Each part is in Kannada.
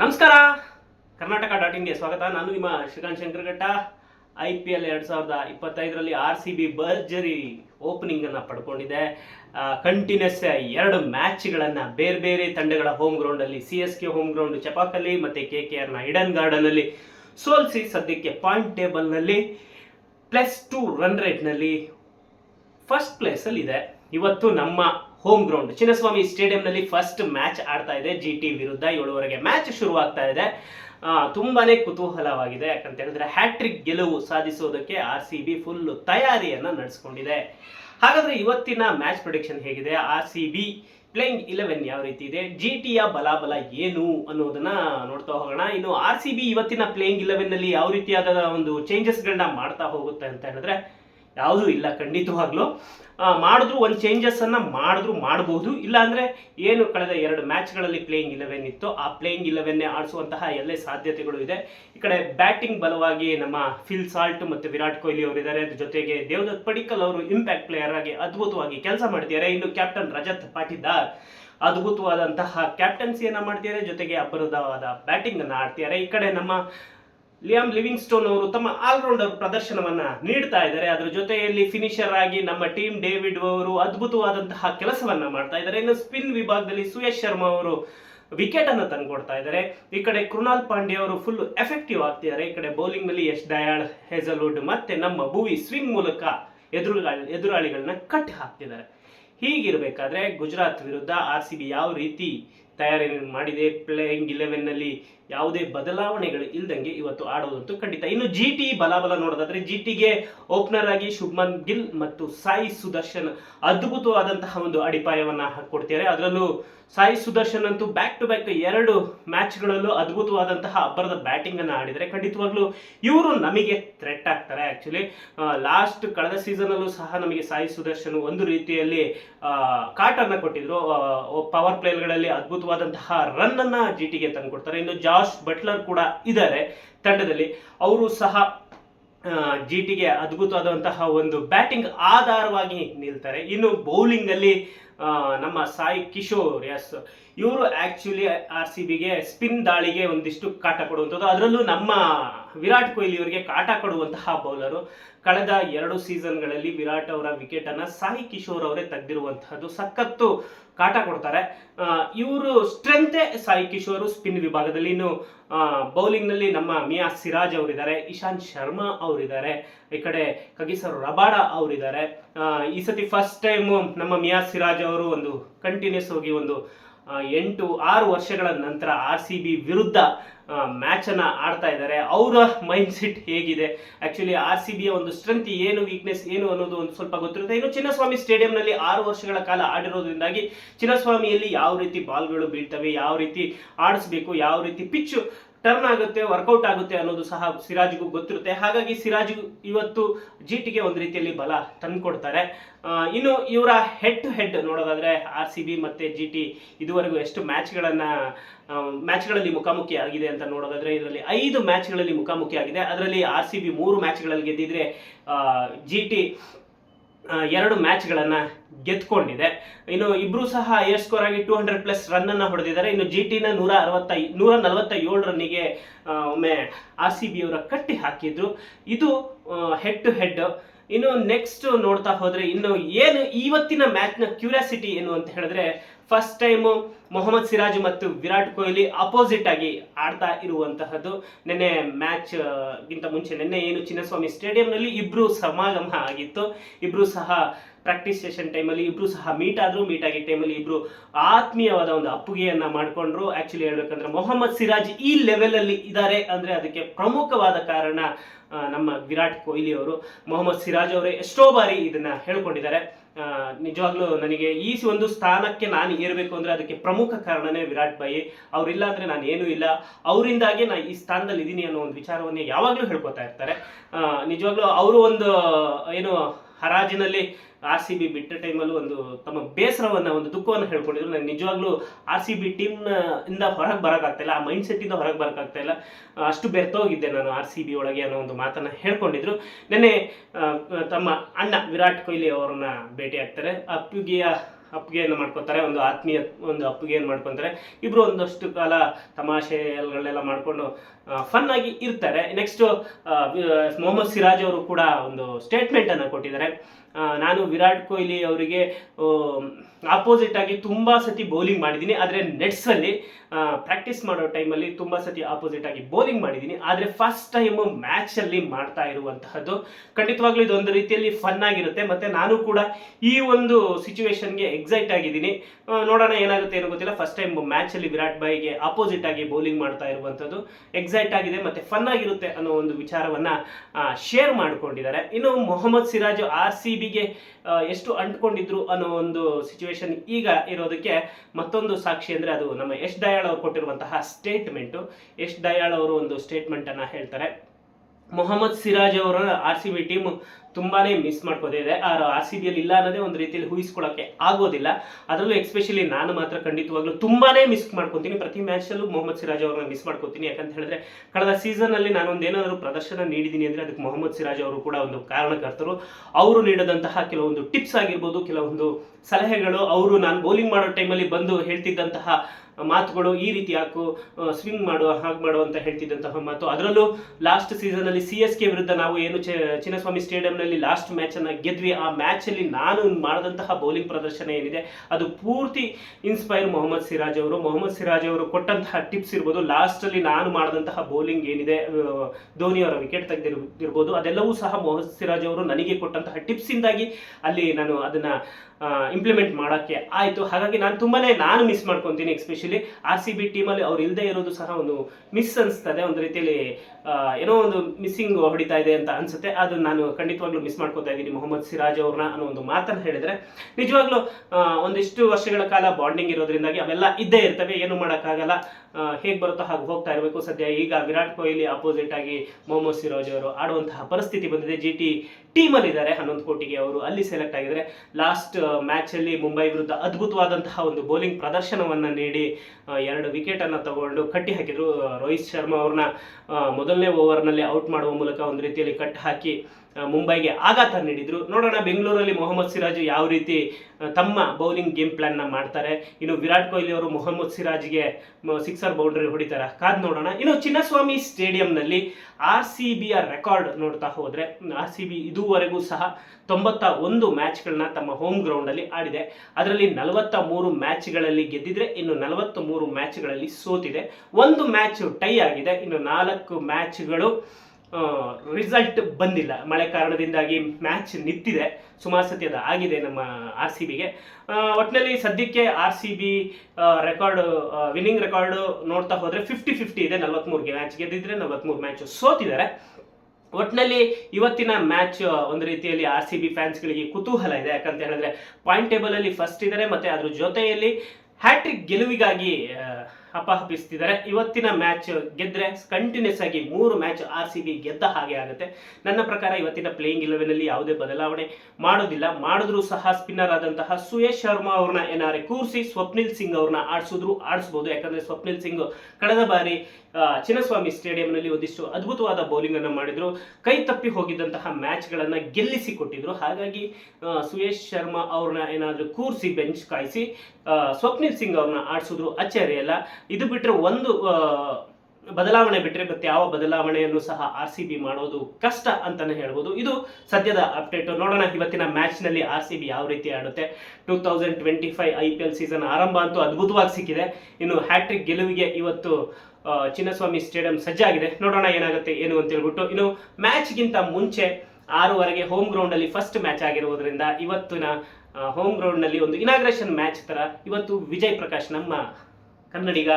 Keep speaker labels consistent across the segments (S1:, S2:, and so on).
S1: ನಮಸ್ಕಾರ. ಕರ್ನಾಟಕ ಡಾಟ್ ಇನ್ಗೆ ಸ್ವಾಗತ. ನಾನು ನಿಮ್ಮ Srikanth Shankaraghatta. I P L ಎರಡು ಸಾವಿರದ ಇಪ್ಪತ್ತೈದರಲ್ಲಿ ಆರ್ ಸಿ ಬಿ ಭರ್ಜರಿ ಓಪನಿಂಗ್ ಅನ್ನ ಪಡ್ಕೊಂಡಿದೆ ಕಂಟಿನ್ಯೂಸ್ ಎರಡು ಮ್ಯಾಚ್ಗಳನ್ನು ಬೇರೆ ಬೇರೆ ತಂಡಗಳ ಹೋಮ್ ಗ್ರೌಂಡಲ್ಲಿ C S K home ground ಚಪಾಕಲ್ಲಿ ಮತ್ತು ಕೆ ಕೆ ಆರ್ನ ಇಡನ್ ಗಾರ್ಡನಲ್ಲಿ ಸೋಲಿಸಿ ಸದ್ಯಕ್ಕೆ ಪಾಯಿಂಟ್ ಟೇಬಲ್ನಲ್ಲಿ ಪ್ಲಸ್ ಟು ರನ್ ರೇಟ್ನಲ್ಲಿ ಫಸ್ಟ್ ಪ್ಲೇಸಲ್ಲಿ ಇದೆ ಇವತ್ತು ನಮ್ಮ ಹೋಮ್ ಗ್ರೌಂಡ್ ಚಿನ್ನಸ್ವಾಮಿ ಸ್ಟೇಡಿಯಂನಲ್ಲಿ ಫಸ್ಟ್ ಮ್ಯಾಚ್ ಆಡ್ತಾ ಇದೆ ಜಿ ಟಿ ವಿರುದ್ಧ ಏಳುವರೆಗೆ. ಮ್ಯಾಚ್ ಶುರುವಾಗ್ತಾ ಇದೆ. ತುಂಬಾನೇ ಕುತೂಹಲವಾಗಿದೆ. ಯಾಕಂತ ಹೇಳಿದ್ರೆ ಹ್ಯಾಟ್ರಿಕ್ ಗೆಲುವು ಸಾಧಿಸೋದಕ್ಕೆ ಆರ್ ಸಿ ಬಿ ಫುಲ್ ತಯಾರಿಯನ್ನ ನಡೆಸ್ಕೊಂಡಿದೆ. ಹಾಗಾದ್ರೆ ಇವತ್ತಿನ ಮ್ಯಾಚ್ ಪ್ರೊಡಿಕ್ಷನ್ ಹೇಗಿದೆ? R C B playing eleven ಯಾವ ರೀತಿ ಇದೆ? ಜಿ ಟಿಯ ಬಲಾಬಲ ಏನು ಅನ್ನೋದನ್ನ ನೋಡ್ತಾ ಹೋಗೋಣ. ಇನ್ನು ಆರ್ ಸಿ ಬಿ ಇವತ್ತಿನ ಪ್ಲೇಯಿಂಗ್ ಇಲೆವೆನ್ನಲ್ಲಿ ಯಾವ ರೀತಿಯಾದ ಒಂದು ಚೇಂಜಸ್ಗಳನ್ನ ಮಾಡ್ತಾ ಹೋಗುತ್ತೆ ಅಂತ ಹೇಳಿದ್ರೆ ಯಾವುದೂ ಇಲ್ಲ, ಖಂಡಿತವಾಗ್ಲೂ. ಮಾಡಿದ್ರು, ಒಂದು ಚೇಂಜಸ್ಸನ್ನು ಮಾಡಿದ್ರು ಮಾಡಬಹುದು ಇಲ್ಲಾಂದರೆ ಏನು ಕಳೆದ ಎರಡು ಮ್ಯಾಚ್ಗಳಲ್ಲಿ ಪ್ಲೇಯಿಂಗ್ ಇಲೆವೆನ್ ಇತ್ತು. ಆ ಪ್ಲೇಯಿಂಗ್ ಇಲೆವೆನ್ನೇ ಆಡಿಸುವಂತಹ ಎಲ್ಲ ಸಾಧ್ಯತೆಗಳು ಇದೆ. ಈ ಕಡೆ ಬ್ಯಾಟಿಂಗ್ ಬಲವಾಗಿ ನಮ್ಮ ಫಿಲ್ ಸಾಲ್ಟ್ ಮತ್ತು ವಿರಾಟ್ ಕೊಹ್ಲಿ ಅವರಿದ್ದಾರೆ. ಜೊತೆಗೆ ದೇವದತ್ ಪಡಿಕಲ್ ಅವರು ಇಂಪ್ಯಾಕ್ಟ್ ಪ್ಲೇಯರ್ ಆಗಿ ಅದ್ಭುತವಾಗಿ ಕೆಲಸ ಮಾಡ್ತಿದ್ದಾರೆ. ಇನ್ನು ಕ್ಯಾಪ್ಟನ್ ರಜತ್ ಪಾಟಿದಾರ್ ಅದ್ಭುತವಾದಂತಹ ಕ್ಯಾಪ್ಟನ್ಸಿಯನ್ನು ಮಾಡ್ತಿದ್ದಾರೆ. ಜೊತೆಗೆ ಅಬ್ಬರದವಾದ ಬ್ಯಾಟಿಂಗನ್ನು ಆಡ್ತಿದ್ದಾರೆ. ಈ ಕಡೆ ನಮ್ಮ ಲಿಯಾಮ್ ಲಿವಿಂಗ್ ಸ್ಟೋನ್ ಅವರು ತಮ್ಮ ಆಲ್ರೌಂಡರ್ ಪ್ರದರ್ಶನವನ್ನ ನೀಡ್ತಾ ಇದ್ದಾರೆ. ಅದರ ಜೊತೆಯಲ್ಲಿ ಫಿನಿಷರ್ ಆಗಿ ನಮ್ಮ ಟೀಮ್ ಡೇವಿಡ್ ಅವರು ಅದ್ಭುತವಾದಂತಹ ಕೆಲಸವನ್ನ ಮಾಡ್ತಾ ಇದ್ದಾರೆ. ಇನ್ನು ಸ್ಪಿನ್ ವಿಭಾಗದಲ್ಲಿ ಸುಯಶ್ ಶರ್ಮಾ ಅವರು ವಿಕೆಟ್ ಅನ್ನು ತಂದುಕೊಡ್ತಾ ಇದ್ದಾರೆ. ಈ ಕಡೆ ಕೃಣಾಲ್ ಪಾಂಡ್ಯ ಅವರು ಫುಲ್ ಎಫೆಕ್ಟಿವ್ ಆಗ್ತಿದ್ದಾರೆ. ಈ ಕಡೆ ಬೌಲಿಂಗ್ನಲ್ಲಿ ಯಶ್ ದಯಾಳ್, ಹೆಜಲ್ವುಡ್ ಮತ್ತೆ ನಮ್ಮ ಭೂವಿ ಸ್ವಿಂಗ್ ಮೂಲಕ ಎದುರುಗಾಳಿ, ಎದುರಾಳಿಗಳನ್ನ ಕಟ್ಟಿ ಹಾಕ್ತಿದ್ದಾರೆ. ಹೀಗಿರಬೇಕಾದ್ರೆ ಗುಜರಾತ್ ವಿರುದ್ಧ ಆರ್ ಸಿ ಬಿ ಯಾವ ರೀತಿ ತಯಾರಿ ಮಾಡಿದೆ? ಪ್ಲೇಯಿಂಗ್ ಇಲೆವೆನ್ನಲ್ಲಿ ಯಾವುದೇ ಬದಲಾವಣೆಗಳು ಇಲ್ದಂಗೆ ಇವತ್ತು ಆಡೋದಂತೂ ಖಂಡಿತ. ಇನ್ನು ಜಿ ಟಿ ಬಲಾಬಲ ನೋಡೋದಾದ್ರೆ ಜಿ ಟಿಗೆ ಓಪನರ್ ಆಗಿ ಶುಭ್ಮನ್ ಗಿಲ್ ಮತ್ತು ಸಾಯಿ ಸುದರ್ಶನ್ ಅದ್ಭುತವಾದಂತಹ ಒಂದು ಅಡಿಪಾಯವನ್ನ ಹಾಕೊಡ್ತಾರೆ ಅದರಲ್ಲೂ ಸಾಯಿ ಸುದರ್ಶನ್ ಅಂತೂ ಬ್ಯಾಕ್ ಟು ಬ್ಯಾಕ್ ಎರಡು ಮ್ಯಾಚ್ಗಳಲ್ಲೂ ಅದ್ಭುತವಾದಂತಹ ಅಬ್ಬರದ ಬ್ಯಾಟಿಂಗ್ ಅನ್ನ ಆಡಿದರೆ ಖಂಡಿತವಾಗ್ಲೂ ಇವರು ನಮಗೆ ಥ್ರೆಟ್ ಆಗ್ತಾರೆ ಆಕ್ಚುಲಿ ಲಾಸ್ಟ್ ಕಳೆದ ಸೀಸನ್ ಅಲ್ಲೂ ಸಹ ನಮಗೆ ಸಾಯಿ ಸುದರ್ಶನ್ ಒಂದು ರೀತಿಯಲ್ಲಿ ಕಾಟನ್ನ ಕೊಟ್ಟಿದ್ರು. ಪವರ್ ಪ್ಲೇಗಳಲ್ಲಿ ಅದ್ಭುತವಾದಂತಹ ರನ್ ಅನ್ನ ಜಿ ಟಿಗೆ ತಂದುಕೊಡ್ತಾರೆ. ಇನ್ನು ಜಾಶ್ ಬಟ್ಲರ್ ಕೂಡ ಇದ್ದಾರೆ ತಂಡದಲ್ಲಿ. ಅವರು ಸಹ ಜಿ ಟಿಗೆ ಅದ್ಭುತವಾದಂತಹ ಒಂದು ಬ್ಯಾಟಿಂಗ್ ಆಧಾರವಾಗಿ ನಿಲ್ತಾರೆ. ಇನ್ನು ಬೌಲಿಂಗ್ ಅಲ್ಲಿ ನಮ್ಮ ಸಾಯಿ ಕಿಶೋರ್, ಎಸ್. ಇವರು ಆಕ್ಚುಲಿ ಆರ್ ಸಿ ಬಿಗೆ ಸ್ಪಿನ್ ದಾಳಿಗೆ ಒಂದಿಷ್ಟು ಕಾಟ ಕೊಡುವಂಥದ್ದು. ಅದರಲ್ಲೂ ನಮ್ಮ ವಿರಾಟ್ ಕೊಹ್ಲಿ ಅವರಿಗೆ ಕಾಟ ಕೊಡುವಂತಹ ಬೌಲರು. ಕಳೆದ ಎರಡು ಸೀಸನ್ಗಳಲ್ಲಿ ವಿರಾಟ್ ಅವರ ವಿಕೆಟನ್ನು ಸಾಯಿ ಕಿಶೋರ್ ಅವರೇ ತೆಗೆದಿರುವಂತಹದ್ದು. ಸಖತ್ತು ಕಾಟ ಕೊಡ್ತಾರೆ. ಇವರು ಸ್ಟ್ರೆಂತೆ ಸಾಯಿ ಕಿಶೋರ್ ಸ್ಪಿನ್ ವಿಭಾಗದಲ್ಲಿ. ಇನ್ನು ಬೌಲಿಂಗ್ನಲ್ಲಿ ನಮ್ಮ ಮಿಯಾ ಸಿರಾಜ್ ಅವರಿದ್ದಾರೆ, ಇಶಾಂತ್ ಶರ್ಮಾ ಅವರಿದ್ದಾರೆ, ಈ ಕಡೆ ಕಗಿಸರ್ ರಬಾಡ ಅವರಿದ್ದಾರೆ. ಈ ಸತಿ ಫಸ್ಟ್ ಟೈಮ್ ನಮ್ಮ ಮಿಯಾ ಸಿರಾಜ್ ಅವರು ಒಂದು ಕಂಟಿನ್ಯೂಸ್ ಹೋಗಿ ಒಂದು ಎಂಟು, ಆರು ವರ್ಷಗಳ ನಂತರ ಆರ್ ಸಿ ಬಿ ವಿರುದ್ಧ ಮ್ಯಾಚ್ ಅನ್ನ ಆಡ್ತಾ ಇದ್ದಾರೆ. ಅವರ ಮೈಂಡ್ ಸೆಟ್ ಹೇಗಿದೆ ಆಕ್ಚುಲಿ ಆರ್ ಸಿ ಬಿಯ ಒಂದು ಸ್ಟ್ರೆಂತ್ ಏನು ವೀಕ್ನೆಸ್ ಏನು ಅನ್ನೋದು ಒಂದು ಸ್ವಲ್ಪ ಗೊತ್ತಿರುತ್ತೆ. ಇನ್ನು ಚಿನ್ನಸ್ವಾಮಿ ಸ್ಟೇಡಿಯಂನಲ್ಲಿ ಆರು ವರ್ಷಗಳ ಕಾಲ ಆಡಿರೋದ್ರಿಂದಾಗಿ ಚಿನ್ನಸ್ವಾಮಿಯಲ್ಲಿ ಯಾವ ರೀತಿ ಬಾಲ್ಗಳು ಬೀಳ್ತವೆ, ಯಾವ ರೀತಿ ಆಡಿಸ್ಬೇಕು, ಯಾವ ರೀತಿ ಪಿಚ್ಚು ಟರ್ನ್ ಆಗುತ್ತೆ ವರ್ಕೌಟ್ ಆಗುತ್ತೆ ಅನ್ನೋದು ಸಹ ಸಿರಾಜ್ಗೂ ಗೊತ್ತಿರುತ್ತೆ. ಹಾಗಾಗಿ ಸಿರಾಜ್ ಇವತ್ತು ಜಿ ಟಿಗೆ ಒಂದು ರೀತಿಯಲ್ಲಿ ಬಲ ತಂದುಕೊಡ್ತಾರೆ. ಇನ್ನು ಇವರ ಹೆಡ್ ಟು ಹೆಡ್ ನೋಡೋದಾದ್ರೆ ಆರ್ ಸಿ ಬಿ ಮತ್ತೆ ಜಿ ಟಿ ಇದುವರೆಗೂ ಎಷ್ಟು ಮ್ಯಾಚ್ಗಳನ್ನು ಮ್ಯಾಚ್ಗಳಲ್ಲಿ ಮುಖಾಮುಖಿ ಆಗಿದೆ ಅಂತ ನೋಡೋದಾದ್ರೆ ಇದರಲ್ಲಿ ಐದು ಮ್ಯಾಚ್ಗಳಲ್ಲಿ ಮುಖಾಮುಖಿ ಆಗಿದೆ. ಅದರಲ್ಲಿ ಆರ್ ಸಿ ಬಿ ಮೂರು ಮ್ಯಾಚ್ಗಳಲ್ಲಿ ಗೆದ್ದಿದ್ರೆ ಜಿ ಟಿ ಎರಡು ಮ್ಯಾಚ್ಗಳನ್ನು ಗೆದ್ಕೊಂಡಿದೆ. ಇನ್ನು ಇಬ್ರು ಸಹ ಹೈಯರ್ ಸ್ಕೋರ್ ಆಗಿ ಟೂ ಹಂಡ್ರೆಡ್ ಪ್ಲಸ್ ರನ್ ಅನ್ನ ಹೊಡೆದಿದ್ದಾರೆ. ಇನ್ನು ಜಿ ಟಿನ ನೂರ ಅರವತ್ತ ನೂರ ನಲವತ್ತ ಏಳು ರನ್ನಿಗೆ ಒಮ್ಮೆ ಆರ್ ಸಿ ಬಿ ಅವರ ಕಟ್ಟಿ ಹಾಕಿದ್ರು. ಇದು ಹೆಡ್ ಟು ಹೆಡ್ ಇನ್ನು ನೆಕ್ಸ್ಟ್ ನೋಡ್ತಾ ಹೋದರೆ ಇನ್ನು ಏನು ಇವತ್ತಿನ ಮ್ಯಾಚ್ನ ಕ್ಯೂರಿಯಾಸಿಟಿ ಏನು ಅಂತ ಹೇಳಿದ್ರೆ ಫಸ್ಟ್ ಟೈಮು ಮೊಹಮ್ಮದ್ ಸಿರಾಜ್ ಮತ್ತು ವಿರಾಟ್ ಕೊಹ್ಲಿ ಅಪೋಸಿಟ್ ಆಗಿ ಆಡ್ತಾ ಇರುವಂತಹದ್ದು. ನಿನ್ನೆ ಮ್ಯಾಚ್ ಗಿಂತ ಮುಂಚೆ ನಿನ್ನೆ ಏನು ಚಿನ್ನಸ್ವಾಮಿ ಸ್ಟೇಡಿಯಂನಲ್ಲಿ ಇಬ್ರು ಸಮಾಗಮ ಆಗಿತ್ತು. ಇಬ್ರು ಸಹ ಪ್ರಾಕ್ಟೀಸ್ ಸೆಷನ್ ಟೈಮಲ್ಲಿ ಇಬ್ರು ಸಹ ಮೀಟ್ ಆದ್ರು. ಮೀಟ್ ಆಗಿದ್ದ ಟೈಮಲ್ಲಿ ಇಬ್ರು ಆತ್ಮೀಯವಾದ ಒಂದು ಅಪ್ಪುಗೆಯನ್ನ ಮಾಡ್ಕೊಂಡ್ರು. ಆಕ್ಚುಲಿ ಹೇಳ್ಬೇಕಂದ್ರೆ ಮೊಹಮ್ಮದ್ ಸಿರಾಜ್ ಈ ಲೆವೆಲ್ ಅಲ್ಲಿ ಇದ್ದಾರೆ ಅಂದ್ರೆ ಅದಕ್ಕೆ ಪ್ರಮುಖವಾದ ಕಾರಣ ನಮ್ಮ ವಿರಾಟ್ ಕೊಹ್ಲಿ ಅವರು ಮೊಹಮ್ಮದ್ ಸಿರಾಜ್ ಅವರೇ ಎಷ್ಟೋ ಬಾರಿ ಇದನ್ನ ಹೇಳ್ಕೊಂಡಿದ್ದಾರೆ. ನಿಜವಾಗ್ಲೂ ನನಗೆ ಈ ಒಂದು ಸ್ಥಾನಕ್ಕೆ ನಾನು ಏರಬೇಕು ಅಂದ್ರೆ ಅದಕ್ಕೆ ಪ್ರಮುಖ ಕಾರಣನೇ ವಿರಾಟ್ ಬಾಯಿ. ಅವ್ರಿಲ್ಲ ಅಂದ್ರೆ ನಾನು ಏನೂ ಇಲ್ಲ. ಅವರಿಂದಾಗಿ ನಾನು ಈ ಸ್ಥಾನದಲ್ಲಿ ಇದ್ದೀನಿ ಅನ್ನೋ ಒಂದು ವಿಚಾರವನ್ನೇ ಯಾವಾಗಲೂ ಹೇಳ್ಕೊತಾ ಇರ್ತಾರೆ. ನಿಜವಾಗ್ಲೂ ಅವರು ಒಂದು ಏನು ಹರಾಜಿನಲ್ಲಿ ಆರ್ ಸಿ ಬಿ ಬಿಟ್ಟ ಟೈಮಲ್ಲೂ ಒಂದು ತಮ್ಮ ಬೇಸರವನ್ನ ಒಂದು ದುಃಖವನ್ನು ಹೇಳ್ಕೊಂಡಿದ್ರು. ನಾನು ನಿಜವಾಗ್ಲೂ ಆರ್ ಸಿ ಬಿ ಟೀಮ್ ಇಂದ ಹೊರಗೆ ಬರೋಕ್ಕಾಗ್ತಾಯಿಲ್ಲ ಆ ಮೈಂಡ್ ಸೆಟ್ ಇಂದ ಹೊರಗೆ ಬರೋಕ್ಕಾಗ್ತಾ ಇಲ್ಲ ಆ, ಅಷ್ಟು ಬೆರ್ತೋಗಿದ್ದೆ ನಾನು ಆರ್ ಸಿ ಬಿ ಒಳಗೆ ಅನ್ನೋ ಒಂದು ಮಾತನ್ನ ಹೇಳ್ಕೊಂಡಿದ್ರು. ನೆನ್ನೆ ತಮ್ಮ ಅಣ್ಣ ವಿರಾಟ್ ಕೊಹ್ಲಿ ಅವರನ್ನ ಭೇಟಿ ಆಗ್ತಾರೆ ಅಪ್ಪುಗಿಯ ಅಪ್ಪಿಗೆಯನ್ನು ಮಾಡ್ಕೊತಾರೆ ಒಂದು ಆತ್ಮೀಯ, ಒಂದು ಅಪ್ಗೆಯನ್ನು ಮಾಡ್ಕೊತಾರೆ ಇಬ್ಬರು ಒಂದಷ್ಟು ಕಾಲ ತಮಾಷೆಗಳೆಲ್ಲ ಮಾಡಿಕೊಂಡು ಫನ್ ಆಗಿ ಇರ್ತಾರೆ. ನೆಕ್ಸ್ಟ್ ಮೊಹಮ್ಮದ್ ಸಿರಾಜ್ ಅವರು ಕೂಡ ಒಂದು ಸ್ಟೇಟ್ಮೆಂಟ್ ಅನ್ನು ಕೊಟ್ಟಿದ್ದಾರೆ. ನಾನು ವಿರಾಟ್ ಕೊಹ್ಲಿ ಅವರಿಗೆ ಆಪೋಸಿಟ್ ಆಗಿ ತುಂಬ ಸತಿ ಬೌಲಿಂಗ್ ಮಾಡಿದ್ದೀನಿ. ಆದರೆ ನೆಟ್ಸಲ್ಲಿ ಪ್ರಾಕ್ಟೀಸ್ ಮಾಡೋ ಟೈಮಲ್ಲಿ ತುಂಬ ಸತಿ ಆಪೋಸಿಟ್ ಆಗಿ ಬೌಲಿಂಗ್ ಮಾಡಿದ್ದೀನಿ. ಆದರೆ ಫಸ್ಟ್ ಟೈಮು ಮ್ಯಾಚಲ್ಲಿ ಮಾಡ್ತಾ ಇರುವಂತಹದ್ದು, ಖಂಡಿತವಾಗ್ಲೂ ಇದೊಂದು ರೀತಿಯಲ್ಲಿ ಫನ್ ಆಗಿರುತ್ತೆ. ಮತ್ತು ನಾನು ಕೂಡ ಈ ಒಂದು ಸಿಚುವೇಶನ್ಗೆ ಎಕ್ಸೈಟ್ ಆಗಿದ್ದೀನಿ. ನೋಡೋಣ ಏನಾಗುತ್ತೆ ಏನೋ ಗೊತ್ತಿಲ್ಲ. ಫಸ್ಟ್ ಟೈಮ್ ಮ್ಯಾಚಲ್ಲಿ ವಿರಾಟ್ ಬಾಯಿಗೆ ಆಪೋಸಿಟ್ ಆಗಿ ಬೌಲಿಂಗ್ ಮಾಡ್ತಾ ಇರುವಂಥದ್ದು ಎಕ್ಸೈಟ್ ಆಗಿದೆ. ಮತ್ತು ಫನ್ ಆಗಿರುತ್ತೆ ಅನ್ನೋ ಒಂದು ವಿಚಾರವನ್ನು ಶೇರ್ ಮಾಡಿಕೊಂಡಿದ್ದಾರೆ. ಇನ್ನು ಮೊಹಮ್ಮದ್ ಸಿರಾಜ್ ಆರ್ ಸಿ ಬಿಗೆ ಎಷ್ಟು ಅಂಟ್ಕೊಂಡಿದ್ರು ಅನ್ನೋ ಒಂದು ಸಿಚುವೇಶನ್ ಈಗ ಇರೋದಕ್ಕೆ ಮತ್ತೊಂದು ಸಾಕ್ಷಿ ಅಂದ್ರೆ ಅದು ನಮ್ಮ ಯಶ್ ದಯಾಳ್ ಅವರು ಕೊಟ್ಟಿರುವಂತಹ ಸ್ಟೇಟ್ಮೆಂಟು ಯಶ್ ದಯಾಳ್ ಅವರು ಒಂದು ಸ್ಟೇಟ್ಮೆಂಟ್ ಅನ್ನ ಹೇಳ್ತಾರೆ. ಮೊಹಮ್ಮದ್ ಸಿರಾಜ್ ಅವರ ಆರ್ ಸಿ ಬಿ ಟೀಮ್ ತುಂಬಾನೇ ಮಿಸ್ ಮಾಡ್ಕೋತಿದೆ. ಆರ್ ಸಿ ಬಿಯಲ್ಲಿ ಇಲ್ಲ ಅನ್ನೋದೇ ಒಂದು ರೀತಿಯಲ್ಲಿ ಊಹಿಸ್ಕೊಳ್ಳೋಕೆ ಆಗೋದಿಲ್ಲ. ಅದರಲ್ಲೂ ಎಕ್ಸ್ಪೆಷಲಿ ನಾನು ಮಾತ್ರ ಖಂಡಿತವಾಗ್ಲೂ ತುಂಬಾನೇ ಮಿಸ್ ಮಾಡ್ಕೊತೀನಿ. ಪ್ರತಿ ಮ್ಯಾಚಲ್ಲೂ ಮೊಹಮ್ಮದ್ ಸಿರಾಜ್ ಅವ್ರನ್ನ ಮಿಸ್ ಮಾಡ್ಕೋತೀನಿ. ಯಾಕಂತ ಹೇಳಿದ್ರೆ ಕಳೆದ ಸೀಸನ್ ಅಲ್ಲಿ ನಾನು ಒಂದು ಏನಾದರೂ ಪ್ರದರ್ಶನ ನೀಡಿದ್ದೀನಿ ಅಂದ್ರೆ ಅದಕ್ಕೆ ಮೊಹಮ್ಮದ್ ಸಿರಾಜ್ ಅವರು ಕೂಡ ಒಂದು ಕಾರಣಕರ್ತರು. ಅವರು ನೀಡದಂತಹ ಕೆಲವೊಂದು ಟಿಪ್ಸ್ ಆಗಿರ್ಬೋದು, ಕೆಲವೊಂದು ಸಲಹೆಗಳು. ಅವರು ನಾನು ಬೌಲಿಂಗ್ ಮಾಡೋ ಟೈಮಲ್ಲಿ ಬಂದು ಹೇಳ್ತಿದ್ದಂತಹ ಮಾತುಗಳು ಈ ರೀತಿ ಹಾಕು ಸ್ವಿಂಗ್ ಮಾಡುವ ಹಾಗೆ ಮಾಡು ಅಂತ ಹೇಳ್ತಿದ್ದಂತಹ ಮಾತು. ಅದರಲ್ಲೂ ಲಾಸ್ಟ್ ಸೀಸನ್ ಅಲ್ಲಿ ಸಿ ಎಸ್ ಕೆ ವಿರುದ್ಧ ನಾವು ಏನು ಚಿನ್ನಸ್ವಾಮಿ ಸ್ಟೇಡಿಯಂನಲ್ಲಿ ಲಾಸ್ಟ್ ಮ್ಯಾಚ್ ಅನ್ನ ಗೆದ್ವಿ. ಆ ಮ್ಯಾಚ್ ಅಲ್ಲಿ ನಾನು ಮಾಡಿದಂತಹ ಬೌಲಿಂಗ್ ಪ್ರದರ್ಶನ ಏನಿದೆ, ಅದು ಪೂರ್ತಿ ಇನ್ಸ್ಪೈರ್ ಮೊಹಮ್ಮದ್ ಸಿರಾಜ್ ಅವರು. ಮೊಹಮ್ಮದ್ ಸಿರಾಜ್ ಅವರು ಕೊಟ್ಟಂತಹ ಟಿಪ್ಸ್ ಇರ್ಬೋದು. ಲಾಸ್ಟಲ್ಲಿ ನಾನು ಮಾಡಿದಂತಹ ಬೌಲಿಂಗ್ ಏನಿದೆ ಧೋನಿ ಅವರ ವಿಕೆಟ್ ತೆಗೆದಿರ್ಬೋದು ಅದೆಲ್ಲವೂ ಸಹ ಮೊಹಮ್ಮದ್ ಸಿರಾಜ್ ಅವರು ನನಗೆ ಕೊಟ್ಟಂತಹ ಟಿಪ್ಸ್ ಇಂದಾಗಿ ಅಲ್ಲಿ ನಾನು ಅದನ್ನ ಇಂಪ್ಲಿಮೆಂಟ್ ಮಾಡೋಕ್ಕೆ ಆಯಿತು. ಹಾಗಾಗಿ ನಾನು ತುಂಬಾನೇ ನಾನು ಮಿಸ್ ಮಾಡ್ಕೊತೀನಿ ಎಸ್ಪೆಷಲಿ ಆರ್ ಸಿ ಬಿ ಟೀಮಲ್ಲಿ ಅವ್ರು ಇಲ್ಲದೆ ಇರೋದು ಸಹ ಒಂದು ಮಿಸ್ ಅನಿಸ್ತದೆ. ಒಂದು ರೀತಿಯಲ್ಲಿ ಏನೋ ಒಂದು ಮಿಸ್ಸಿಂಗ್ ಹೊಡಿತಾ ಇದೆ ಅಂತ ಅನಿಸುತ್ತೆ. ಅದು ನಾನು ಖಂಡಿತವಾಗ್ಲೂ ಮಿಸ್ ಮಾಡ್ಕೊತಾ ಇದ್ದೀನಿ ಮೊಹಮ್ಮದ್ ಸಿರಾಜ್ ಅವ್ರನ್ನ ಅನ್ನೋ ಒಂದು ಮಾತನ್ನು ಹೇಳಿದ್ರೆ. ನಿಜವಾಗ್ಲೂ ಒಂದಿಷ್ಟು ವರ್ಷಗಳ ಕಾಲ ಬಾಂಡಿಂಗ್ ಇರೋದ್ರಿಂದಾಗಿ ಅವೆಲ್ಲ ಇದ್ದೇ ಇರ್ತವೆ. ಏನು ಮಾಡೋಕ್ಕಾಗಲ್ಲ. ಹೇಗೆ ಬರುತ್ತೋ ಹಾಗೆ ಹೋಗ್ತಾ ಇರಬೇಕು. ಸದ್ಯ ಈಗ ವಿರಾಟ್ ಕೊಹ್ಲಿ ಅಪೋಸಿಟ್ ಆಗಿ ಮೊಹಮ್ಮದ್ ಸಿರೋಜ್ ಅವರು ಆಡುವಂತಹ ಪರಿಸ್ಥಿತಿ ಬಂದಿದೆ. ಜಿ ಟಿ ಟೀಮಲ್ಲಿದ್ದಾರೆ. ಹನ್ನೊಂದು ಕೋಟಿಗೆ ಅವರು ಅಲ್ಲಿ ಸೆಲೆಕ್ಟ್ ಆಗಿದ್ದಾರೆ. ಲಾಸ್ಟ್ ಮ್ಯಾಚ್ ಅಲ್ಲಿ ಮುಂಬೈ ವಿರುದ್ಧ ಅದ್ಭುತವಾದಂತಹ ಒಂದು ಬೌಲಿಂಗ್ ಪ್ರದರ್ಶನವನ್ನು ನೀಡಿ ಎರಡು ವಿಕೆಟ್ ಅನ್ನ ತಗೊಂಡು ಕಟ್ಟಿ ಹಾಕಿದ್ರು. ರೋಹಿತ್ ಶರ್ಮಾ ಅವ್ರನ್ನ ಮೊದಲನೇ ಓವರ್ನಲ್ಲಿ ಔಟ್ ಮಾಡುವ ಮೂಲಕ ಒಂದು ರೀತಿಯಲ್ಲಿ ಕಟ್ ಹಾಕಿ ಮುಂಬೈಗೆ ಆಘಾತ ನೀಡಿದ್ರು. ನೋಡೋಣ ಬೆಂಗಳೂರಲ್ಲಿ ಮೊಹಮ್ಮದ್ ಸಿರಾಜ್ ಯಾವ ರೀತಿ ತಮ್ಮ ಬೌಲಿಂಗ್ ಗೇಮ್ ಪ್ಲಾನ್ನ ಮಾಡ್ತಾರೆ. ಇನ್ನು ವಿರಾಟ್ ಕೊಹ್ಲಿ ಅವರು ಮೊಹಮ್ಮದ್ ಸಿರಾಜ್ಗೆ ಸಿಕ್ಸರ್ ಬೌಂಡ್ರಿ ಹೊಡಿತಾರ? ಕಾದ್ ನೋಡೋಣ. ಇನ್ನು ಚಿನ್ನಸ್ವಾಮಿ ಸ್ಟೇಡಿಯಂನಲ್ಲಿ ಆರ್ ಸಿ ಬಿಯ ರೆಕಾರ್ಡ್ ನೋಡ್ತಾ ಹೋದರೆ ಆರ್ ಸಿ ಬಿ ಇದುವರೆಗೂ ಸಹ ತೊಂಬತ್ತ ಒಂದು ಮ್ಯಾಚ್ಗಳನ್ನ ತಮ್ಮ ಹೋಮ್ ಗ್ರೌಂಡಲ್ಲಿ ಆಡಿದೆ. ಅದರಲ್ಲಿ ನಲವತ್ತ ಮೂರು ಮ್ಯಾಚ್ಗಳಲ್ಲಿ ಗೆದ್ದಿದ್ರೆ, ಇನ್ನು ನಲವತ್ತ ಮೂರು ಮ್ಯಾಚ್ಗಳಲ್ಲಿ ಸೋತಿದೆ. ಒಂದು ಮ್ಯಾಚ್ ಟೈ ಆಗಿದೆ. ಇನ್ನು ನಾಲ್ಕು ಮ್ಯಾಚ್ಗಳು ರಿಸಲ್ಟ್ ಬಂದಿಲ್ಲ. ಮಳೆ ಕಾರಣದಿಂದಾಗಿ ಮ್ಯಾಚ್ ನಿಂತಿದೆ. ಸುಮಾರು ಸತಿ ಆಗಿದೆ ನಮ್ಮ ಆರ್ ಸಿ ಬಿಗೆ ಒಟ್ಟಿನಲ್ಲಿ ಸದ್ಯಕ್ಕೆ R C B record winning record ನೋಡ್ತಾ ಹೋದರೆ ಫಿಫ್ಟಿ ಫಿಫ್ಟಿ ಇದೆ. ನಲವತ್ಮೂರು ಮ್ಯಾಚ್ ಗೆದ್ದಿದ್ರೆ ನಲವತ್ಮೂರು ಮ್ಯಾಚ್ ಸೋತಿದ್ದಾರೆ. ಒಟ್ಟಿನಲ್ಲಿ ಇವತ್ತಿನ ಮ್ಯಾಚ್ ಒಂದು ರೀತಿಯಲ್ಲಿ ಆರ್ ಸಿ ಬಿ ಫ್ಯಾನ್ಸ್ಗಳಿಗೆ ಕುತೂಹಲ ಇದೆ. ಯಾಕಂತ ಹೇಳಿದ್ರೆ ಪಾಯಿಂಟ್ ಟೇಬಲ್ ಅಲ್ಲಿ ಫಸ್ಟ್ ಇದ್ದಾರೆ, ಮತ್ತೆ ಅದ್ರ ಜೊತೆಯಲ್ಲಿ ಹ್ಯಾಟ್ರಿಕ್ ಗೆಲುವಿಗಾಗಿ ಹಪಾಹಪಿಸ್ತಿದ್ದಾರೆ ಇವತ್ತಿನ ಮ್ಯಾಚ್ ಗೆದ್ದರೆ ಕಂಟಿನ್ಯೂಸ್ ಆಗಿ ಮೂರು ಮ್ಯಾಚ್ ಆರ್ ಸಿ ಬಿ ಗೆದ್ದ ಹಾಗೆ ಆಗುತ್ತೆ. ನನ್ನ ಪ್ರಕಾರ ಇವತ್ತಿನ ಪ್ಲೇಯಿಂಗ್ ಇಲೆವೆನ್ ಅಲ್ಲಿ ಯಾವುದೇ ಬದಲಾವಣೆ ಮಾಡೋದಿಲ್ಲ. ಮಾಡಿದ್ರೂ ಸಹ ಸ್ಪಿನ್ನರ್ ಆದಂತಹ ಸುಯೇಶ್ ಶರ್ಮಾ ಅವ್ರನ್ನ ಏನಾರೆ ಕೂರಿಸಿ ಸ್ವಪ್ನಿಲ್ ಸಿಂಗ್ ಅವ್ರನ್ನ ಆಡಿಸಿದ್ರು, ಆಡಿಸ್ಬೋದು. ಯಾಕಂದ್ರೆ ಸ್ವಪ್ನಿಲ್ ಸಿಂಗ್ ಕಳೆದ ಬಾರಿ ಚಿನ್ನಸ್ವಾಮಿ ಸ್ಟೇಡಿಯಂನಲ್ಲಿ ಒಂದಿಷ್ಟು ಅದ್ಭುತವಾದ ಬೌಲಿಂಗ್ ಅನ್ನು ಮಾಡಿದ್ರು. ಕೈ ತಪ್ಪಿ ಹೋಗಿದ್ದಂತಹ ಮ್ಯಾಚ್ಗಳನ್ನು ಗೆಲ್ಲಿಸಿ ಕೊಟ್ಟಿದ್ರು. ಹಾಗಾಗಿ ಸುಯೇಶ್ ಶರ್ಮಾ ಅವ್ರನ್ನ ಏನಾದರೂ ಕೂರಿಸಿ, ಬೆಂಚ್ ಕಾಯಿಸಿ ಸ್ವಪ್ನಿಲ್ ಸಿಂಗ್ ಅವ್ರನ್ನ ಆಡಿಸಿದ್ರು. ಅಚ್ಚರಿಯಲ್ಲ. ಇದು ಬಿಟ್ಟರೆ ಒಂದು ಬದಲಾವಣೆ ಬಿಟ್ಟರೆ ಮತ್ತೆ ಯಾವ ಬದಲಾವಣೆಯನ್ನು ಸಹ ಆರ್ ಸಿ ಬಿ ಮಾಡೋದು ಕಷ್ಟ ಅಂತಾನೆ ಹೇಳ್ಬೋದು. ಇದು ಸದ್ಯದ ಅಪ್ಡೇಟ್ ನೋಡೋಣ ಇವತ್ತಿನ ಮ್ಯಾಚ್ನಲ್ಲಿ ಆರ್ ಸಿ ಬಿ ಯಾವ ರೀತಿ ಆಡುತ್ತೆ. Two thousand twenty five I P L season ಆರಂಭ ಅಂತೂ ಅದ್ಭುತವಾಗಿ ಸಿಕ್ಕಿದೆ. ಇನ್ನು ಹ್ಯಾಟ್ರಿಕ್ ಗೆಲುವಿಗೆ ಇವತ್ತು ಚಿನ್ನಸ್ವಾಮಿ ಸ್ಟೇಡಿಯಂ ಸಜ್ಜಾಗಿದೆ. ನೋಡೋಣ ಏನಾಗುತ್ತೆ, ಏನು ಅಂತ ಹೇಳ್ಬಿಟ್ಟು. ಇನ್ನು ಮ್ಯಾಚ್ಗಿಂತ ಮುಂಚೆ ಆರೂವರೆಗೆ ಹೋಮ್ ಗ್ರೌಂಡ್ ಅಲ್ಲಿ ಫಸ್ಟ್ ಮ್ಯಾಚ್ ಆಗಿರುವುದರಿಂದ ಇವತ್ತಿನ ಹೋಮ್ ಗ್ರೌಂಡ್ನಲ್ಲಿ ಒಂದು ಇನಾಗ್ರೇಷನ್ ಮ್ಯಾಚ್ ತರ ಇವತ್ತು ವಿಜಯ್ ಪ್ರಕಾಶ್ ನಮ್ಮ ಕನ್ನಡಿಗ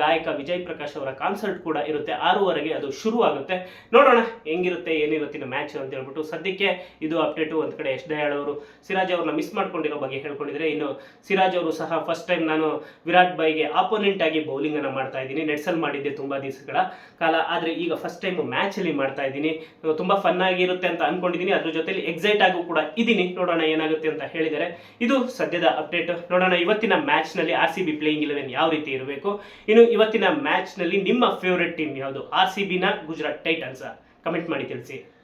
S1: ಗಾಯಕ ವಿಜಯ್ ಪ್ರಕಾಶ್ ಅವರ ಕಾನ್ಸರ್ಟ್ ಕೂಡ ಇರುತ್ತೆ. ಆರೂವರೆಗೆ ಅದು ಶುರು ಆಗುತ್ತೆ. ನೋಡೋಣ ಹೆಂಗಿರುತ್ತೆ, ಏನು ಇನ್ನು ಮ್ಯಾಚ್ ಅಂತ ಹೇಳ್ಬಿಟ್ಟು. ಸದ್ಯಕ್ಕೆ ಇದು ಅಪ್ಡೇಟು ಒಂದು ಕಡೆ ಯಶ್ ದಯಾಳ್ ಅವರು. ಸಿರಾಜ್ ಅವ್ರನ್ನ ಮಿಸ್ ಮಾಡ್ಕೊಂಡಿರೋ ಬಗ್ಗೆ ಹೇಳ್ಕೊಂಡಿದ್ರೆ, ಇನ್ನು ಸಿರಾಜ್ ಅವರು ಸಹ ಫಸ್ಟ್ ಟೈಮ್ ನಾನು ವಿರಾಟ್ ಬಾಯ್ಗೆ ಆಪೋನೆಂಟ್ ಆಗಿ ಬೌಲಿಂಗ್ ಅನ್ನು ಮಾಡ್ತಾ ಇದ್ದೀನಿ. ನೆಟ್ಸಲ್ ಮಾಡಿದ್ದೆ ತುಂಬಾ ದಿವಸಗಳ ಕಾಲ. ಆದರೆ ಈಗ ಫಸ್ಟ್ ಟೈಮ್ ಮ್ಯಾಚ್ ಅಲ್ಲಿ ಮಾಡ್ತಾ ಇದ್ದೀನಿ. ತುಂಬಾ ಫನ್ ಆಗಿರುತ್ತೆ ಅಂತ ಅನ್ಕೊಂಡಿದ್ದೀನಿ. ಅದ್ರ ಜೊತೆಲಿ ಎಕ್ಸೈಟ್ ಆಗು ಕೂಡ ಇದ್ದೀನಿ. ನೋಡೋಣ ಏನಾಗುತ್ತೆ ಅಂತ ಹೇಳಿದರೆ ಇದು ಸದ್ಯದ ಅಪ್ಡೇಟ್ ನೋಡೋಣ ಇವತ್ತಿನ ಮ್ಯಾಚ್ನಲ್ಲಿ R C B playing eleven ಯಾವ ರೀತಿ ಇರಬೇಕು. ಇನ್ನು ಇವತ್ತಿನ ಮ್ಯಾಚ್ನಲ್ಲಿ ನಿಮ್ಮ ಫೇವ್ರೆಟ್ ಟೀಮ್ ಯಾವುದು? ಆರ್ ಸಿ ಬಿನ ಗುಜರಾತ್ ಟೈಟನ್ಸ್ ಕಮೆಂಟ್ ಮಾಡಿ ತಿಳಿಸಿ.